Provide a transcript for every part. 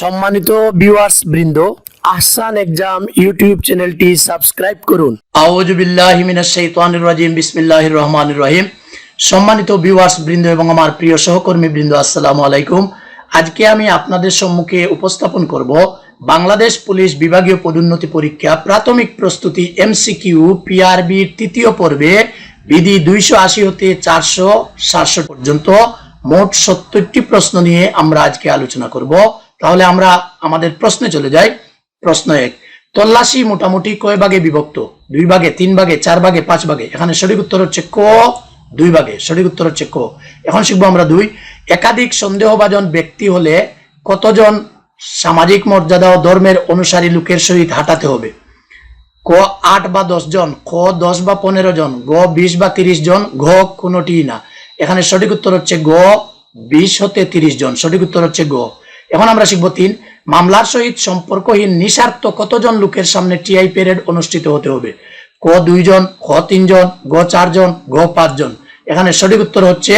সম্মানিত ভিউয়ার্স বৃন্দ, Ahsan exam YouTube চ্যানেলটি সাবস্ক্রাইব করুন। আউযু বিল্লাহি মিনাশ শাইতানির রাজিম, বিসমিল্লাহির রহমানির রহিম। সম্মানিত ভিউয়ার্স বৃন্দ এবং আমার প্রিয় সহকর্মী বৃন্দ, আসসালামু আলাইকুম। আজকে আমি আপনাদের সম্মুখে উপস্থাপন করব বাংলাদেশ পুলিশ বিভাগীয় পদোন্নতি পরীক্ষা প্রাথমিক প্রস্তুতি এমসিকিউ পিআরবির তৃতীয় পর্বে, বিধি দুইশো আশি হতে চারশো সাতশো পর্যন্ত মোট সত্তরটি প্রশ্ন নিয়ে আমরা আজকে আলোচনা করব। তাহলে আমরা আমাদের প্রশ্নে চলে যাই। প্রশ্ন এক, তল্লাশি মোটামুটি কয় ভাগে বিভক্ত? দুই ভাগে, তিন ভাগে, চার ভাগে, পাঁচ ভাগে? এখানে সঠিক উত্তর হচ্ছে ক, দুই ভাগে। সঠিক উত্তর হচ্ছে ক। এখন শিখব আমরা দুই, একাধিক সন্দেহভাজন ব্যক্তি হলে কতজন সামাজিক মর্যাদা ও ধর্মের অনুসারী লোকের সহিত হাঁটাতে হবে? ক, আট বা দশ জন, খ, দশ বা পনেরো জন, গ, বিশ বা তিরিশ জন, ঘ কোনোটি না। এখানে সঠিক উত্তর হচ্ছে গ, বিশ হতে তিরিশ জন। সঠিক উত্তর হচ্ছে গ। এখন আমরা শিখব তিন, মামলার সহিত সম্পর্কহীন নিঃস্বার্থ কতজন লোকের সামনে টিআই প্যারেড অনুষ্ঠিত হতে হবে? ক দুইজন, খ তিনজন, গ চারজন, গ পাঁচজন? এখানে সঠিক উত্তর হচ্ছে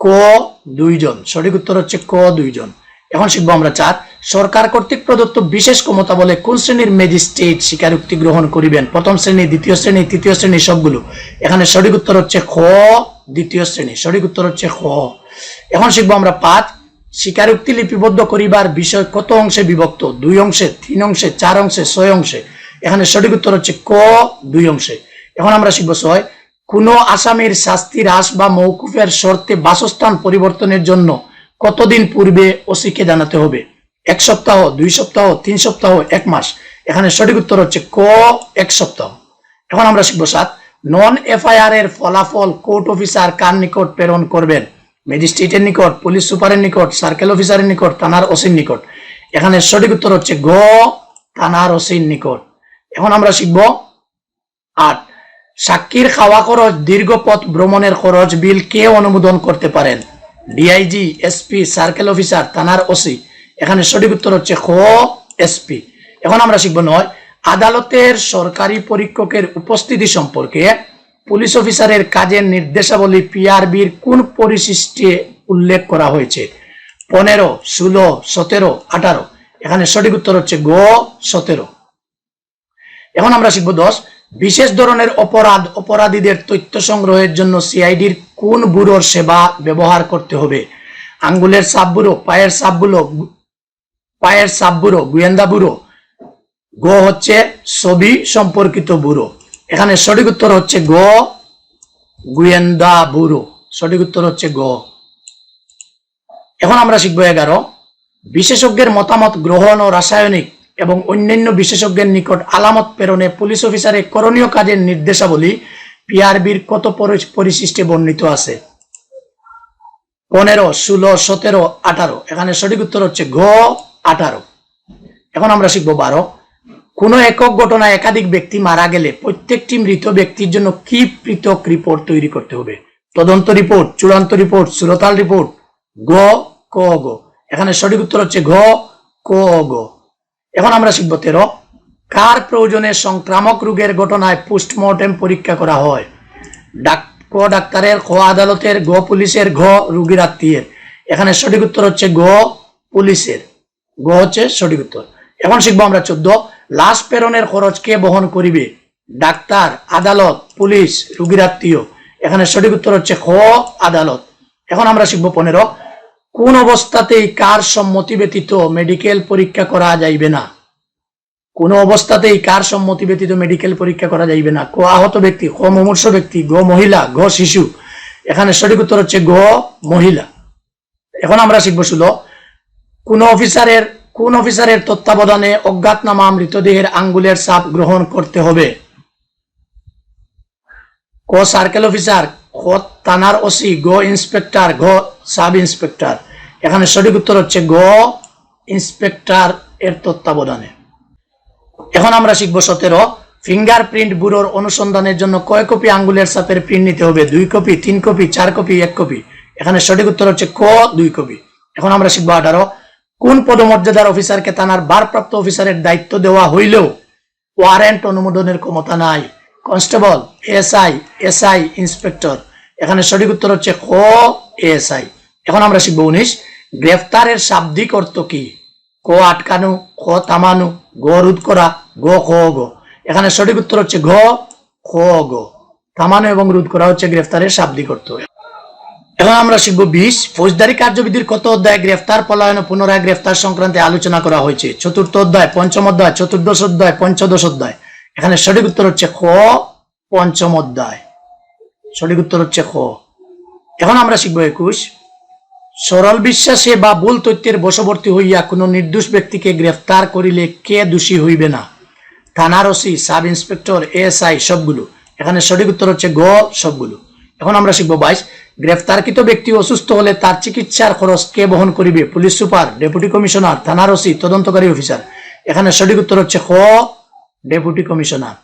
ক দুইজন। সঠিক উত্তর হচ্ছে ক দুইজন। এখন শিখব আমরা চার, সরকার কর্তৃক প্রদত্ত বিশেষ ক্ষমতা বলে কোন শ্রেণির ম্যাজিস্ট্রেট স্বীকারোক্তি গ্রহণ করিবেন? প্রথম শ্রেণি, দ্বিতীয় শ্রেণি, তৃতীয় শ্রেণি সবগুলো। এখানে সঠিক উত্তর হচ্ছে খ, দ্বিতীয় শ্রেণি। সঠিক উত্তর হচ্ছে খ। এখন শিখব আমরা পাঁচ স্বীকারোক্তি লিপিবদ্ধ করিবার বিষয় কত অংশে বিভক্ত? দুই অংশে, তিন অংশে, চার অংশে, ছয় অংশে? এখানে সঠিক উত্তর হচ্ছে ক, দুই অংশে। এখন আমরা শিখব ছয়। কোন আসামির শাস্তি হ্রাস বা মৌকুফের শর্তে বাসস্থান পরিবর্তনের জন্য কতদিন পূর্বে ওসিকে জানাতে হবে? এক সপ্তাহ, দুই সপ্তাহ, তিন সপ্তাহ, এক মাস? এখানে সঠিক উত্তর হচ্ছে ক, এক সপ্তাহ। এখন আমরা শিখব সাত। নন এফআইআর এর ফলাফল কোর্ট অফিসার কার নিকট প্রেরণ করবেন? ম্যাজিস্ট্রেটের নিকট, পুলিশ সুপারের নিকট, সার্কেল অফিসারের নিকট, থানার ওসির নিকট। এখানে সঠিক উত্তর হচ্ছে গ, থানার ওসির নিকট। এখন আমরা শিখব আট। সাক্ষীর খাওয়া খরচ, দীর্ঘ পথ ভ্রমণের খরচ, বিল কে অনুমোদন করতে পারেন? ডিআইজি এসপি সার্কেল অফিসার, থানার ওসি। এখানে সঠিক উত্তর হচ্ছে খ এসপি এখন আমরা শিখব নয়। আদালতের সরকারি পরীক্ষকের উপস্থিতি সম্পর্কে পুলিশ অফিসারের কাজের নির্দেশাবলী পিআরবির কোন পরিশিষ্টে উল্লেখ করা হয়েছে? পনেরো, ষোলো, সতেরো, আঠারো। এখানে সঠিক উত্তর হচ্ছে গ, সতেরো। এখন আমরা শিখব দশ। বিশেষ ধরনের অপরাধ, অপরাধীদের তথ্য সংগ্রহের জন্য সিআইডির কোন ব্যুরোর সেবা ব্যবহার করতে হবে? আঙ্গুলের সাব ব্যুরো, পায়ের সাব ব্যুরো, পায়ের সাব ব্যুরো, গোয়েন্দা ব্যুরো। গ হচ্ছে ছবি সম্পর্কিত ব্যুরো। এখানে সঠিক উত্তর হচ্ছে গ, গোয়েন্দা ব্যুরো সঠিক উত্তর হচ্ছে গ। এখন আমরা শিখব এগারো। বিশেষজ্ঞের মতামত গ্রহণ ও রাসায়নিক এবং অন্যান্য বিশেষজ্ঞের নিকট আলামত প্রেরণে পুলিশ অফিসারের করণীয় কাজের নির্দেশাবলী পিআরবির কত পরি- পরিশিষ্টে বর্ণিত আছে? পনেরো, ষোলো, সতেরো, আঠারো। এখানে সঠিক উত্তর হচ্ছে ঘ, আঠারো। এখন আমরা শিখব বারো। কোন একক ঘটনায় একাধিক ব্যক্তি মারা গেলে প্রত্যেকটি মৃত ব্যক্তির জন্য কি পৃথক রিপোর্ট তৈরি করতে হবে? তদন্ত রিপোর্ট, চূড়ান্ত রিপোর্ট, সুরতাল রিপোর্ট, গ, ক, গ। এখানে সঠিক উত্তর হচ্ছে ঘ, ক, গ। এখন আমরা শিখব তেরো। কার প্রয়োজনে সংক্রামক রোগের ঘটনায় পোস্টমর্টেম পরীক্ষা করা হয়? ডাক, ক ডাক্তারের, খ আদালতের, গ পুলিশের, ঘ রুগীর আত্মীয়ের। এখানে সঠিক উত্তর হচ্ছে গ পুলিশের। গ হচ্ছে সঠিক উত্তর। এখন শিখব আমরা চোদ্দ। লাশ প্রেরণের খরচ কে বহন করিবে? ডাক্তার, আদালত, পুলিশ, রুগীর আত্মীয়। এখানে সঠিক উত্তর হচ্ছে খ, আদালত। এখন আমরা শিখব পনেরো। কোন অবস্থাতেই কার সম্মতি ব্যতীত মেডিকেল পরীক্ষা করা যাইবে না? কোন অবস্থাতেই কার সম্মতি ব্যতীত মেডিকেল পরীক্ষা করা যাইবে না? ক, আহত ব্যক্তি ক মুমূর্ষ ব্যক্তি, গ, মহিলা, গ, শিশু। এখানে সঠিক উত্তর হচ্ছে গ, মহিলা। এখন আমরা শিখব শুলো কোন অফিসারের কোন অফিসারের তত্ত্বাবধানে অজ্ঞাতনামা মৃতদেহের আঙ্গুলের ছাপ গ্রহণ করতে হবে? ক, সার্কেল অফিসার, খ, থানার ওসি, গ, ইন্সপেক্টর, ঘ, সাব ইন্সপেক্টর। এখানে সঠিক উত্তর হচ্ছে গ, ইন্সপেক্টর এর তত্ত্বাবধানে। এখন আমরা শিখব সতেরো। ফিঙ্গারপ্রিন্ট ব্যুরোর অনুসন্ধানের জন্য কয় কপি আঙ্গুলের ছাপের প্রিন্ট নিতে হবে? দুই কপি, তিন কপি, চার কপি, এক কপি? এখানে সঠিক উত্তর হচ্ছে ক, দুই কপি। এখন আমরা শিখব আঠারো। কোন পদমর্যাদার অফিসারকে থানার ভারপ্রাপ্ত অফিসারের দায়িত্ব দেওয়া হইলেও ওয়ারেন্ট অনুমোদনের ক্ষমতা নাই। Constable SI SI inspector. এখানে সঠিক উত্তর হচ্ছে ক এসআই এখন আমরা শিখব উনিশ। গ্রেফতারের শাব্দিক অর্থ কি? ক আটকানো, খ থামানো, গ রোধ করা, গ খ গ। এখানে সঠিক উত্তর হচ্ছে ঘ, খ গ। থামানো এবং রোধ করা হচ্ছে গ্রেফতারের শাব্দিক অর্থ। এখন আমরা শিখব বিশ, ফৌজদারি কার্যবিধির কত অধ্যায় গ্রেফতার, পলায়ন পুনরায় গ্রেফতার সংক্রান্তে আলোচনা করা হয়েছে? চতুর্থ অধ্যায়, পঞ্চম অধ্যায়, চতুর্দশ অধ্যায়, পঞ্চদশ অধ্যায়। এখানে সঠিক উত্তর হচ্ছে খ, পঞ্চম অধ্যায়। সঠিক উত্তর হচ্ছে খ। এখন আমরা শিখব একুশ। সরল বিশ্বাসে বা ভুল তথ্যের বশবর্তী হইয়া কোনো নির্দোষ ব্যক্তিকে গ্রেফতার করিলে কে দোষী হইবে না? থানার ওসি, সাব ইন্সপেক্টর এএসআই সবগুলো। এখানে সঠিক উত্তর হচ্ছে গ, সবগুলো। এখন আমরা শিখব বাইশ। গ্রেফতারকৃত ব্যক্তি অসুস্থ হলে তার চিকিৎসার খরচ কে বহন করিবে? পুলিশ সুপার, ডেপুটি কমিশনার, থানার ওসি, তদন্তকারী অফিসার। এখানে সঠিক উত্তর হচ্ছে খ, ডেপুটি কমিশনার।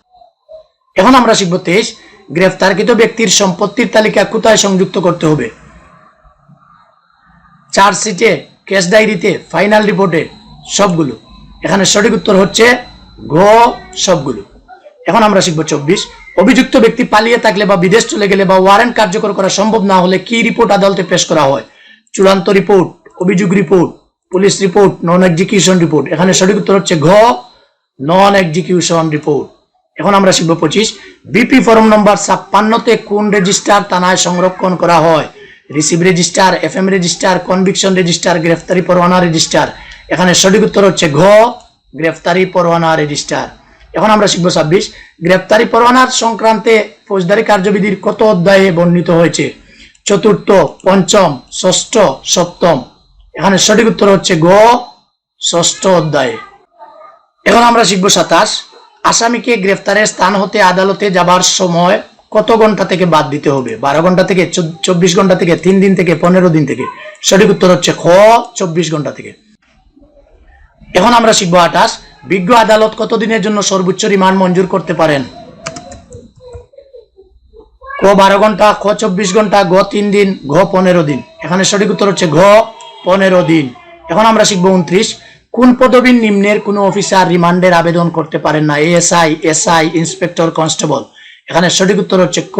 এখন আমরা শিখব তেইশ, গ্রেফতারকৃত ব্যক্তির সম্পত্তির তালিকা কোথায় সংযুক্ত করতে হবে? চার্জশিটে কেস ডায়েরিতে, ফাইনাল রিপোর্টে, সবগুলো। এখানে সঠিক উত্তর হচ্ছে ঘ, সবগুলো। এখন আমরা শিখব চব্বিশ অভিযুক্ত ব্যক্তি পালিয়ে থাকলে বা বিদেশ চলে গেলে বা ওয়ারেন্ট কার্যকর করা সম্ভব না হলে কি রিপোর্ট আদালতে পেশ করা হয়? চূড়ান্ত রিপোর্ট অভিযোগ report police report non execution report এখানে সঠিক উত্তর হচ্ছে ঘ নন এক্সিকিউশন রিপোর্ট এখন আমরা শিখব পঁচিশ। বিপি ফর্ম নম্বর ছাপ্পান্নতে কোন রেজিস্টার থানায় সংরক্ষণ করা হয়? Receive register F M register conviction register গ্রেফতারি পরোয়ানা রেজিস্টার এখানে সঠিক উত্তর হচ্ছে ঘ, গ্রেফতারি পরোয়ানা রেজিস্টার এখন আমরা শিখব ছাব্বিশ। গ্রেফতারি পরোয়ানার সংক্রান্তে ফৌজদারি কার্যবিধির কত অধ্যায়ে বর্ণিত হয়েছে? চতুর্থ, পঞ্চম, ষষ্ঠ, সপ্তম। এখানে সঠিক উত্তর হচ্ছে গ, ষষ্ঠ অধ্যায়ে। এখন আমরা শিখব সাতাশ। আসামিকে গ্রেফতারের স্থান হতে আদালতে যাবার সময় কত ঘণ্টা থেকে বাদ দিতে হবে? বারো ঘণ্টা থেকে চব্বিশ ঘণ্টা থেকে, তিন দিন থেকে, পনেরো দিন থেকে। সঠিক উত্তর হচ্ছে খ, চব্বিশ ঘণ্টা থেকে। এখন আমরা শিখব আঠাশ। বিজ্ঞ আদালত কতদিনের জন্য সর্বোচ্চ রিমান্ড মঞ্জুর করতে পারেন? ক বারো ঘণ্টা খ চব্বিশ ঘণ্টা গ তিন দিন, ঘ পনেরো দিন। এখানে সঠিক উত্তর হচ্ছে ঘ পনেরো দিন। এখন আমরা শিখব উনত্রিশ। কোন পদবীর নিম্নের কোন অফিসার রিমান্ডের আবেদন করতে পারেন না? ASI, SI, inspector, constable. এখানে সঠিক উত্তর হচ্ছে ক,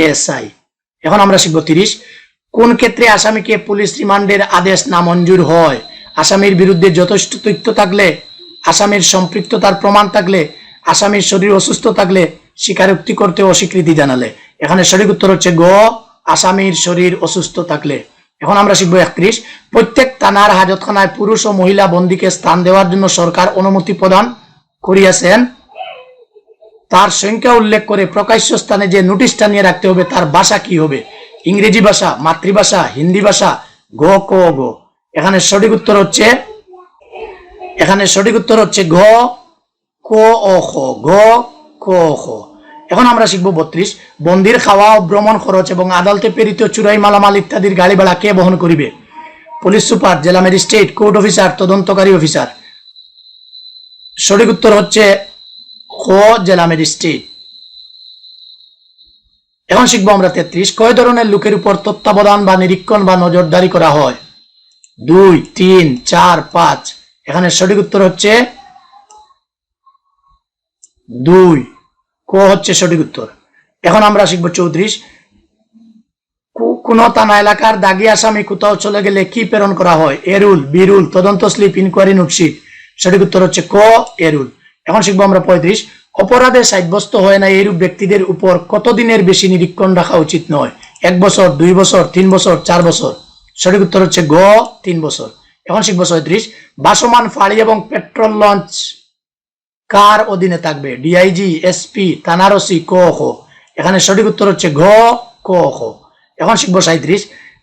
এএসআই। এখন আমরা শিখব তিরিশ। কোন ক্ষেত্রে আসামিকে পুলিশ রিমান্ডের আদেশ নামঞ্জুর হয়? আসামির বিরুদ্ধে যথেষ্ট তথ্য থাকলে আসামির সম্পৃক্ততার প্রমাণ থাকলে, আসামির শরীর অসুস্থ থাকলে স্বীকারোক্তি করতে অস্বীকৃতি জানালে। এখানে সঠিক উত্তর হচ্ছে গ, আসামির শরীর অসুস্থ থাকলে। এখন আমরা শিখব একত্রিশ। প্রত্যেক থানার হাজতখানায় পুরুষ ও মহিলা বন্দীকে স্থান দেওয়ার জন্য সরকার অনুমতি প্রদান করিয়াছেন। তার সংখ্যা উল্লেখ করে প্রকাশ্য স্থানে যে নোটিশটা নিয়ে রাখতে হবে, তার ভাষা কি হবে? ইংরেজি ভাষা, মাতৃভাষা, হিন্দি ভাষা, গ, ক, গ। এখানে সঠিক উত্তর হচ্ছে এখানে সঠিক উত্তর হচ্ছে ঘ, ক ঘ, ক এখন আমরা শিখব বত্রিশ। বন্দির খাওয়া, ভ্রমণ খরচ এবং আদালতে প্রেরিত চুরাই মালামাল ইত্যাদির গাড়ি ভাড়া কে বহন করিবে? পুলিশ সুপার, জেলা ম্যাজিস্ট্রেট, কোর্ট অফিসার, তদন্তকারী অফিসার। সঠিক উত্তর হচ্ছে খ, জেলা ম্যাজিস্ট্রেট। এখন শিখব আমরা তেত্রিশ। কয় ধরনের লোকের উপর তত্ত্বাবধান বা নিরীক্ষণ বা নজরদারি করা হয়? দুই, তিন, চার, পাঁচ। এখানে সঠিক উত্তর হচ্ছে দুই। ক হচ্ছে সঠিক উত্তর। এখন আমরা শিখব চৌত্রিশ। কোন থানা এলাকার দাগি আসামি কোথাও চলে গেলে কি প্রেরণ করা হয়? এরুল বিরুল তদন্ত স্লিপ, ইনকোয়ারি নোটশিট সঠিক উত্তর হচ্ছে ক এরুল এখন শিখব আমরা পঁয়ত্রিশ। অপরাধে সাব্যস্ত হয় না এইরূপ ব্যক্তিদের উপর কতদিনের বেশি নিরীক্ষণ রাখা উচিত নয়? এক বছর, দুই বছর, তিন বছর, চার বছর। সঠিক উত্তর হচ্ছে গ, তিন বছর। এখন শিখব ছয়ত্রিশ। বাসমান ফাঁড়ি এবং পেট্রোল লঞ্চ কার অধীনে থাকবে? ডিআইজি এসপি থানারসি ক এখানে সঠিক উত্তর হচ্ছে ঘ, ক, খ। এখন শিখব সাঁত্রিশ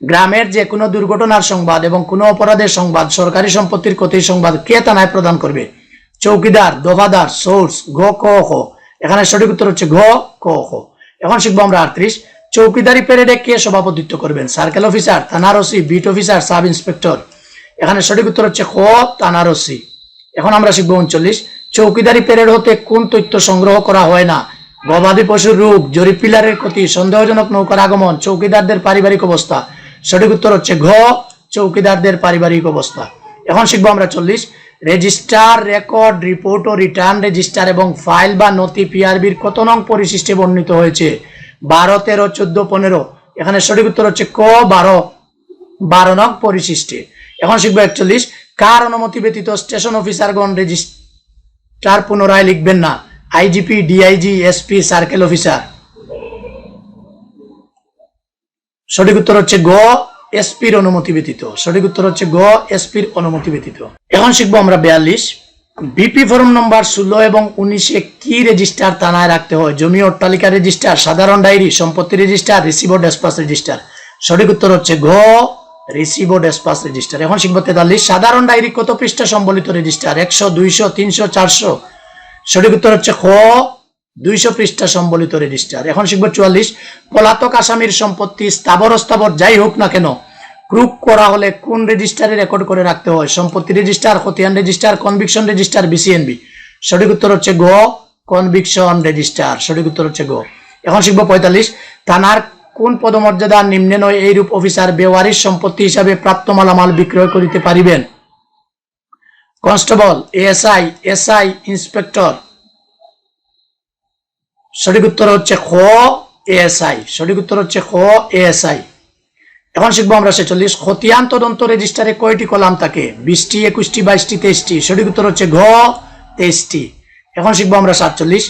গ্রামের যে কোনো দুর্ঘটনার সংবাদ এবং কোনো অপরাধের সংবাদ, সরকারি সম্পত্তির ক্ষতির সংবাদ কে থানায় প্রদান করবে? চৌকিদার, দফাদার, সোর্স, ঘ, ক এখানে সঠিক উত্তর হচ্ছে ঘ, ক, খ। এখন শিখব আমরা আটত্রিশ। চৌকিদারি প্যারেডে কে সভাপতিত্ব করবেন? সার্কেল অফিসার থানার OC beat officer, sub inspector. এখানে সঠিক উত্তর হচ্ছে খ থানার ওসি এখন আমরা শিখব উনচল্লিশ। চৌকিদারি প্যারেড হতে কোন তথ্য সংগ্রহ করা হয় না? গবাদি পশুর রোগ জরিপ পিলারের ক্ষতি, সন্দেহজনক নৌকার আগমন, চৌকিদারদের পারিবারিক অবস্থা। সঠিক উত্তর হচ্ছে ঘ, চৌকিদারদের পারিবারিক অবস্থা। এখন শিখব আমরা চল্লিশ। রেজিস্টার, রেকর্ড, রিপোর্ট ও রিটার্ন রেজিস্টার এবং ফাইল বা নথি পিআরবির কত নং পরিশিষ্টে বর্ণিত হয়েছে? বারো, তেরো, চোদ্দ, পনেরো। এখানে সঠিক উত্তর হচ্ছে ক, বারো। বারো নং পরিশিষ্টে। এখন শিখব একচল্লিশ। কার অনুমতি ব্যতীত স্টেশন অফিসারগণ রেজিস্ট্রার পুনরায় লিখবেন না। IGP, DIG, SP, circle officer. সঠিক উত্তর হচ্ছে গ, এসপির অনুমতি ব্যতীত। সঠিক উত্তর হচ্ছে গ, এসপির অনুমতি ব্যতীত। এখন শিখব আমরা বিয়াল্লিশ। বিপি ফর্ম নম্বর ষোলো এবং উনিশে কি রেজিস্টার থানায় রাখতে হয়? জমি অট্টালিকা রেজিস্টার, সাধারণ ডায়েরি, সম্পত্তি রেজিস্টার, রিসিভ ডেসপাস রেজিস্টার। সঠিক উত্তর হচ্ছে ঘ রিসিভ ডেসপাস রেজিস্টার এখন শিখব তেতাল্লিশ। সাধারণ ডায়েরি কত পৃষ্ঠা সম্বলিত রেজিস্টার একশো, দুইশো, তিনশো, চারশো। সঠিক উত্তর হচ্ছে খ। দুইশো পৃষ্ঠা সম্বলিত রেজিস্টার এখন শিখব চুয়াল্লিশ। পলাতক আসামির সম্পত্তি স্থাবর, অস্থাবর, যাই হোক না কেন গ্রুপ করা হলে কোন রেজিস্টারে রেকর্ড করে রাখতে হয়? সম্পত্তি রেজিস্টার খতিয়ান রেজিস্টার কনভিকশন রেজিস্টার বিসিএনবি সঠিক উত্তর হচ্ছে গ। কনভিকশন রেজিস্টার সঠিক উত্তর হচ্ছে গ। এখন শিখব পঁয়তাল্লিশ। থানার কোন পদমর্যাদার নিম্নে নয় এইরূপ অফিসার বেওয়ারির সম্পত্তি হিসাবে প্রাপ্ত মালামাল বিক্রয় করিতে পারিবেন? Constable, ASI, SI inspector. সঠিক উত্তর হচ্ছে খ, এএসআই। সঠিক উত্তর হচ্ছে খ, এএসআই। এখন শিখব আমরা ছেচল্লিশ। খতিয়ান তদন্ত রেজিস্টারে কয়টি কলাম থাকে? বিশটি, একুশটি, বাইশটি, তেইশটি। সঠিক উত্তর হচ্ছে ঘ, তেইশটি। এখন শিখব আমরা সাতচল্লিশ।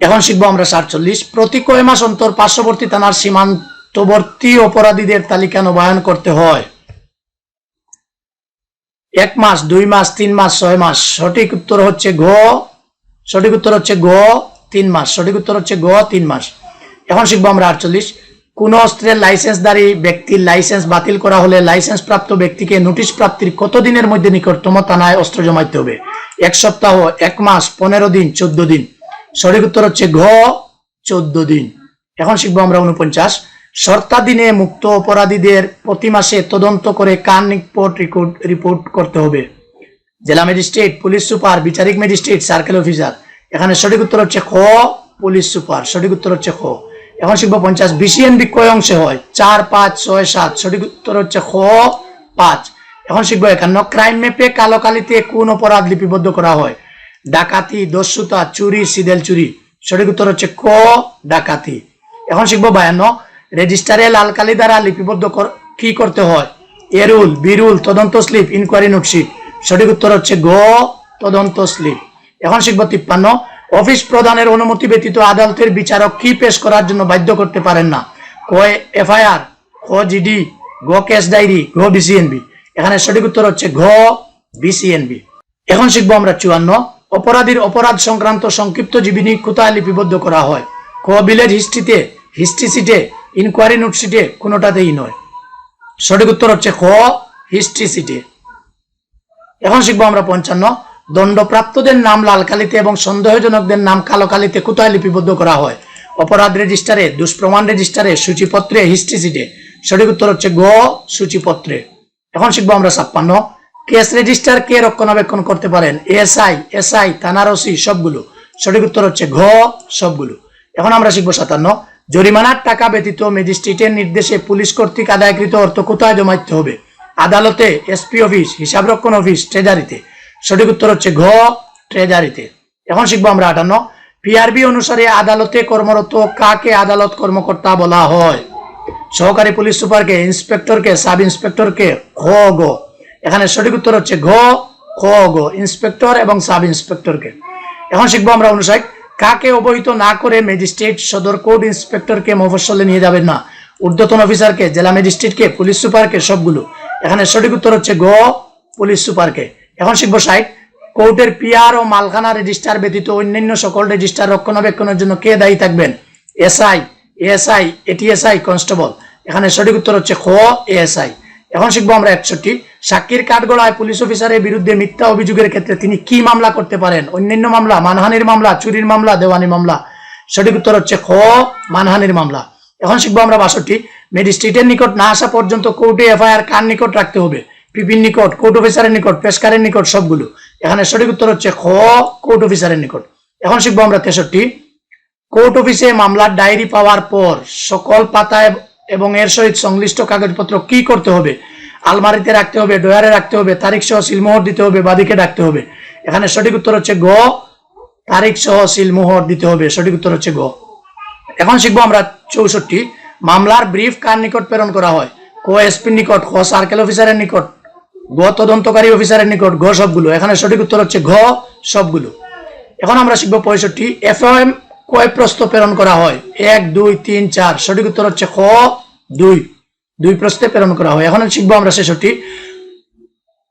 এখন শিখব আমরা সাতচল্লিশ। প্রতি কয় মাস অন্তর পার্শ্ববর্তী থানার সীমান্তবর্তী অপরাধীদের তালিকা নবায়ন করতে হয়। এক মাস, দুই মাস, তিন মাস, ছয় মাস। সঠিক উত্তর হচ্ছে ঘ। সঠিক উত্তর হচ্ছে গ তিন মাস। সঠিক উত্তর হচ্ছে গ তিন মাস। এখন শিখব আমরা আটচল্লিশ। কোন অস্ত্রের লাইসেন্সধারী ব্যক্তির লাইসেন্স বাতিল করা হলে লাইসেন্স প্রাপ্ত ব্যক্তিকে নোটিশ প্রাপ্তির কত দিনের মধ্যে নিকটতম থানায় অস্ত্র জমাইতে হবে? এক সপ্তাহ, এক মাস, পনেরো দিন, চোদ্দ দিন। সঠিক উত্তর হচ্ছে ঘ, চোদ্দ দিন। এখন শিখব আমরা উনপঞ্চাশ শর্তাধীনে মুক্ত অপরাধীদের প্রতি মাসে তদন্ত করে কার নিকট রিপোর্ট রিপোর্ট করতে হবে? জেলা ম্যাজিস্ট্রেট, পুলিশ সুপার, বিচারিক ম্যাজিস্ট্রেট, সার্কেল অফিসার। এখানে সঠিক উত্তর হচ্ছে খ, পুলিশ সুপার। সঠিক উত্তর হচ্ছে খ। এখন শিখব পঞ্চাশ। বিসিএনবি কয় অংশে হয়? চার, পাঁচ, ছয়, সাত। সঠিক উত্তর হচ্ছে খ, পাঁচ। এখন শিখব একান্ন। ক্রাইম ম্যাপে কালো কালিতে কোন অপরাধ লিপিবদ্ধ করা হয়? ডাকাতি, দস্যুতা, চুরি, সিদেল চুরি। সঠিক উত্তর হচ্ছে ক, ডাকাতি। এখন শিখব বায়ান্ন। রেজিস্টারে লাল কালি দ্বারা লিপিবদ্ধ কি করতে হয়? এরুল বিরুল তদন্ত স্লিপ ইনকোয়ারি নোটশিট সঠিক উত্তর হচ্ছে গ, তদন্ত স্লিপ। এখন শিখব তিপ্পান্ন। অফিস প্রদানের অনুমতি ব্যতীত আদালতের বিচারক কি পেশ করার জন্য বাধ্য করতে পারেন না? ক, এফআইআর, খ, জিডি, গ কেস ডায়েরি ঘ বিসিএনবি। এখানে সঠিক উত্তর হচ্ছে ঘ, বিসিএনবি। এখন শিখব আমরা চুয়ান্ন। অপরাধীর অপরাধ সংক্রান্ত সংক্ষিপ্ত জীবনী কোথায় লিপিবদ্ধ করা হয়? ক ভিলেজ হিস্ট্রিতে হিস্ট্রি সিটে ইনকোয়ারি নোট সিটে কোনোটাতেই নয়। সঠিক উত্তর হচ্ছে খ হিস্ট্রি সিটে এখন শিখব আমরা পঞ্চান্ন। দণ্ডপ্রাপ্তদের নাম লাল কালিতে এবং সন্দেহজনকদের নাম কালো কালিতে কোথায় লিপিবদ্ধ করা হয়? অপরাধ রেজিস্টারে, দুষ্প্রমাণ রেজিস্টারে, সূচিপত্রে হিস্ট্রি সিটে সঠিক উত্তর হচ্ছে গ সূচিপত্রে। এখন শিখব আমরা ছাপ্পান্ন। কেস রেজিস্টার কে রক্ষণাবেক্ষণ করতে পারেন? এসআই এসআই, থানার ওসি, সবগুলো। সঠিক উত্তর হচ্ছে ঘ, সবগুলো। এখন আমরা শিখব সাতান্ন। জরিমানার টাকা ব্যতীত ম্যাজিস্ট্রেটের নির্দেশে পুলিশ কর্তৃক আদায়কৃত অর্থ কোথায় জমাইতে হবে? আদালতে, এসপি অফিস হিসাবরক্ষণ অফিস, ট্রেজারিতে। সঠিক উত্তর হচ্ছে ঘ, ট্রেজারিতে। এখন শিখব আমরা আটান্ন। পিআরবি অনুসারে আদালতে কর্মরত কাকে আদালত কর্মকর্তা বলা হয়? সহকারী পুলিশ সুপারকে, ইন্সপেক্টরকে সাব ইন্সপেক্টরকে খ গ। এখানে সঠিক উত্তর হচ্ছে ঘ, খ, গ, ইন্সপেক্টর এবং সাব ইন্সপেক্টরকে। এখন শিখব আমরা অনুসার কাকে অবহিত না করে ম্যাজিস্ট্রেট সদর কোর্ট ইন্সপেক্টরকে মফস্বলে নিয়ে যাবেন না? ঊর্ধ্বতন অফিসারকে, জেলা ম্যাজিস্ট্রেটকে, পুলিশ সুপারকে, সবগুলো। এখানে সঠিক উত্তর হচ্ছে গ পুলিশ সুপারকে। এখন শিখব সাইড কোর্টের পিআর ও মালখানা রেজিস্টার ব্যতীত অন্যান্য সকল রেজিস্টার রক্ষণাবেক্ষণের জন্য কে দায়ী থাকবেন? SI, ASI, ATSI, constable. এখানে সঠিক উত্তর হচ্ছে খ, এএসআই। এখন শিখব আমরা একষট্টি। সাক্ষীর কাঠগড়ায় পুলিশ অফিসারের বিরুদ্ধে মিথ্যা অভিযোগের ক্ষেত্রে তিনি কি মামলা করতে পারেন? অন্যান্য মামলা, মানহানির মামলা, চুরির মামলা দেওয়ানি মামলা। সঠিক উত্তর হচ্ছে খ, মানহানির মামলা। এখন শিখব আমরা বাষট্টি। ম্যাজিস্ট্রেটের নিকট না আসা পর্যন্ত কোর্টে এফআইআর কার নিকট রাখতে হবে? পিপির নিকট, কোর্ট অফিসারের নিকট, পেশকারের নিকট, সবগুলো। এখানে সঠিক উত্তর হচ্ছে খ, কোর্ট অফিসারের নিকট। এখন শিখব আমরা তেষট্টি। কোর্ট অফিসে মামলার ডায়েরি পাওয়ার পর সকল পাতায় এবং এর সহিত সংশ্লিষ্ট কাগজপত্র কি করতে হবে? আলমারিতে রাখতে হবে ডয়ারে রাখতে হবে তারিখ সহ সিলমোহর দিতে হবে, বাদিকে ডাকতে হবে। এখানে সঠিক উত্তর হচ্ছে গ তারিখ সহ সিলমোহর দিতে হবে, সঠিক উত্তর হচ্ছে গ। এখন শিখব আমরা চৌষট্টি, মামলার ব্রিফ কার নিকট প্রেরণ করা হয়? কো এসপির নিকট, খ সার্কেল অফিসারের নিকট, গ তদন্তকারী অফিসারের নিকট, গ সবগুলো। এখানে সঠিক উত্তর হচ্ছে ঘ, সবগুলো। এখন আমরা শিখব পঁয়ষট্টি এফ এম কয় প্রস্ত প্রেরণ করা হয়? এক, দুই, তিন, চার। সঠিক উত্তর হচ্ছে খ, দুই। দুই প্রস্তে প্রেরণ করা হয়। এখন শিখব আমরা ছেষট্টি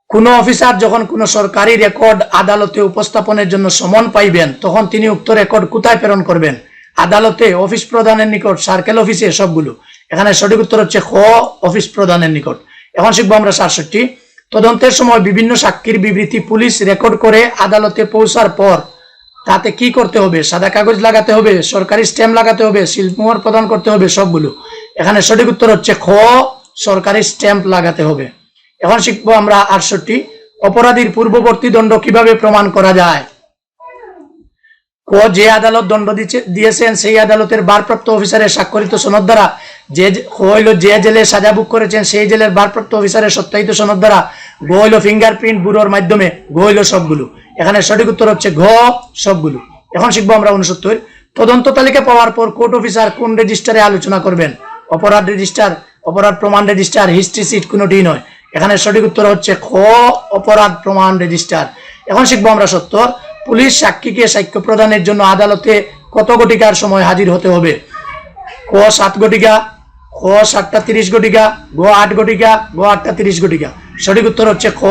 কোন অফিসার যখন কোন সরকারি রেকর্ড আদালতে উপস্থাপনের জন্য সমন পাইবেন, তখন তিনি উক্ত রেকর্ড কোথায় প্রেরণ করবেন? আদালতে, অফিস প্রধানের নিকট, সার্কেল অফিসে, সবগুলো। এখানে সঠিক উত্তর হচ্ছে খ, অফিস প্রধানের নিকট। এখন শিখব আমরা সাতষট্টি। তদন্তের সময় বিভিন্ন সাক্ষীর বিবৃতি পুলিশ রেকর্ড করে আদালতে পৌঁছার পর তাতে কি করতে হবে? সাদা কাগজ লাগাতে হবে, সরকারি স্ট্যাম্প লাগাতে হবে শিল্পমোহর প্রদান করতে হবে, সবগুলো। এখানে সঠিক উত্তর হচ্ছে খ, সরকারি স্ট্যাম্প লাগাতে হবে। এখন শিখব আমরা আটষট্টি। অপরাধীর পূর্ববর্তী দণ্ড কীভাবে প্রমাণ করা যায়? যে আদালত দণ্ড দিচ্ছে- দিয়েছেন, সেই আদালতের ভারপ্রাপ্ত অফিসারের স্বাক্ষরিত সনদ দ্বারা যে হইল যে জেলে সাজা বুক করেছেন, সেই জেলের ভারপ্রাপ্ত অফিসারের সত্যায়িত সনদ দ্বারা গ হইল ফিঙ্গারপ্রিন্ট ব্যুরোর মাধ্যমে গ হইল সবগুলো। এখানে সঠিক উত্তর হচ্ছে ঘ, সবগুলো। এখন শিখব আমরা উনসত্তর তদন্ত তালিকা পাওয়ার পর কোর্ট অফিসার কোন রেজিস্টারে আলোচনা করবেন? অপরাধ রেজিস্টার, অপরাধ প্রমাণ রেজিস্টার, হিস্ট্রি সিট কোনোটি নয়। এখানে সঠিক উত্তর হচ্ছে খ, অপরাধ প্রমাণ রেজিস্টার। এখন শিখব আমরা সত্তর। পুলিশ সাক্ষীকে সাক্ষ্য প্রদানের জন্য আদালতে কত ঘটিকার সময় হাজির হতে হবে? ক সাত ঘটিকা খ সাতটা তিরিশ ঘটিকা গ আট ঘটিকা গ আটটা তিরিশ ঘটিকা সঠিক উত্তর হচ্ছে খ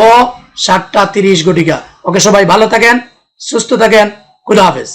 সাতটা তিরিশ ঘটিকা ওকে সবাই ভালো থাকেন, সুস্থ থাকেন। খুদা হাফেজ।